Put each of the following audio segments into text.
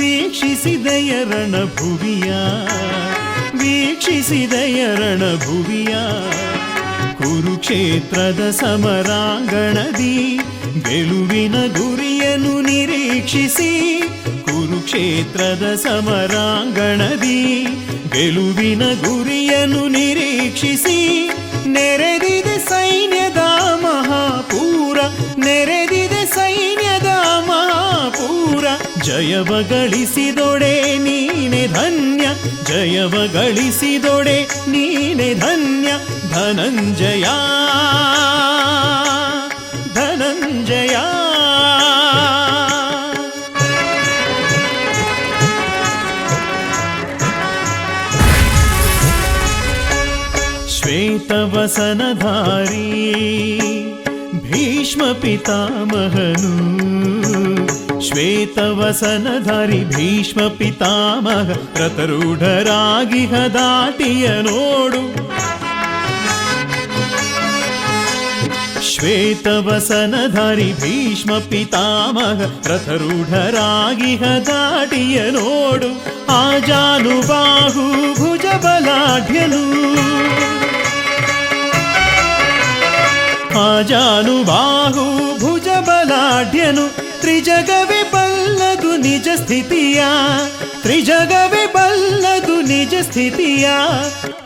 ವೀಕ್ಷಿಸಿದೆಯ ರಣಭುವಿಯ ವೀಕ್ಷಿಸಿದಯರಣ ರಣಭುವಿಯ. ಕುರುಕ್ಷೇತ್ರದ ಸಮರಾಂಗಣದಿ, ಗೆಲುವಿನ ಗುರಿಯನ್ನು ನಿರೀಕ್ಷಿಸಿ, ಕುರುಕ್ಷೇತ್ರದ ಸಮರಾಂಗಣದಿ, ಗೆಲುವಿನ ಗುರಿಯನ್ನು ನಿರೀಕ್ಷಿಸಿ, ನೆರೆದಿದೆ ಜಯವ ಗಳಿಸಿದೊಡೆ ನೀನೆ ಧನ್ಯ ಜಯವ ಗಳಿಸಿದೊಡೆ ನೀನೆ ಧನ್ಯ ಧನಂಜಯ ಧನಂಜಯ ಶ್ವೇತವಸನಧಾರಿ ಭೀಷ್ಮ ಪಿತಾಮಹನು ಶ್ವೇತವಸನಧಾರಿ ಭೀಷ್ಮ ಪಿತಾಮಹ ರಥರೂಢರಾಗಿಹ ಹದಾಟಿಯ ನೋಡು. ಶ್ವೇತವಸನಧಾರಿ ಭೀಷ್ಮ ಪಿತಾಮಹ ರಥರೂಢರಾಗಿಹ ಹದಾಟಿಯ ನೋಡು. ಆಜಾನುಬಾಹು ತ್ರಿಜಗವೇ ಬಲ್ಲದು ನಿಜ ಸ್ಥಿತಿಯ, ತ್ರಿಜಗವೇ ಬಲ್ಲದು ನಿಜ ಸ್ಥಿತಿಯ.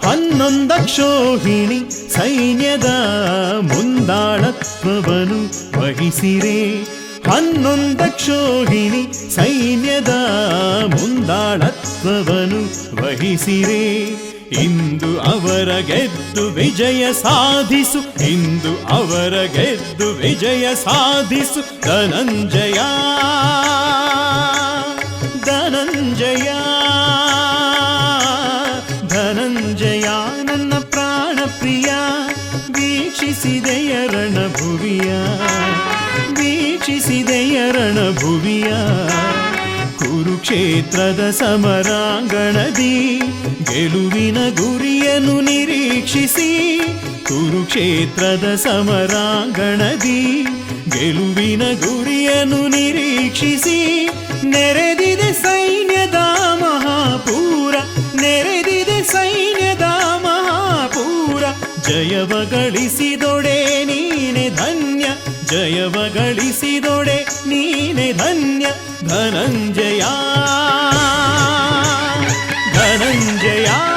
ಹನ್ನೊಂದಕ್ಷೋಹಿಣಿ ಸೈನ್ಯದ ಮುಂದಾಳತ್ವವನ್ನು ವಹಿಸಿರೆ. ಹನ್ನೊಂದಕ್ಷೋಹಿಣಿ ಸೈನ್ಯದ ಮುಂದಾಳತ್ವವನ್ನು ವಹಿಸಿರೆ. ಇಂದು ಅವರ ಗೆದ್ದು ವಿಜಯ ಸಾಧಿಸು, ಇಂದು ಅವರ ಗೆದ್ದು ವಿಜಯ ಸಾಧಿಸು, ಧನಂಜಯ ಧನಂಜಯ ಧನಂಜಯ, ನನ್ನ ಪ್ರಾಣ ಪ್ರಿಯ ವೀಕ್ಷಿಸಿದೆಯ ರಣಭುವಿಯ ವೀಕ್ಷಿಸಿದೆಯ ರಣಭುವಿಯ. ಕುರುಕ್ಷೇತ್ರದ ಸಮರಾಂಗಣದಿ, ಗೆಲುವಿನ ಗುರಿಯನ್ನು ನಿರೀಕ್ಷಿಸಿ, ಕುರುಕ್ಷೇತ್ರದ ಸಮರಾಂಗಣದಿ, ಗೆಲುವಿನ ಗುರಿಯನ್ನು ನಿರೀಕ್ಷಿಸಿ, ನೆರೆದಿದೆ ಸೈನ್ಯದ ಮಹಾಪೂರ, ನೆರೆದಿದೆ ಸೈನ್ಯದ ಮಹಾಪೂರ, ಜಯವ ಗಳಿಸಿದೊಡೆ ಜಯವ ಗಳಿಸಿದೊಡೆ ನೀನೆ ಧನ್ಯ ಧನಂಜಯ. ಧನಂಜಯ.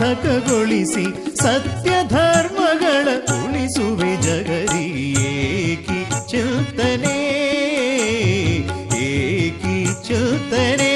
ಸಾರ್ಥಕಗೊಳಿಸಿ ಸತ್ಯ ಧರ್ಮಗಳ ಉಳಿಸುವೆ ಜಗರಿ ಏಕಿ ಚಿಂತನೆ. ಏಕಿ ಚಿಂತನೆ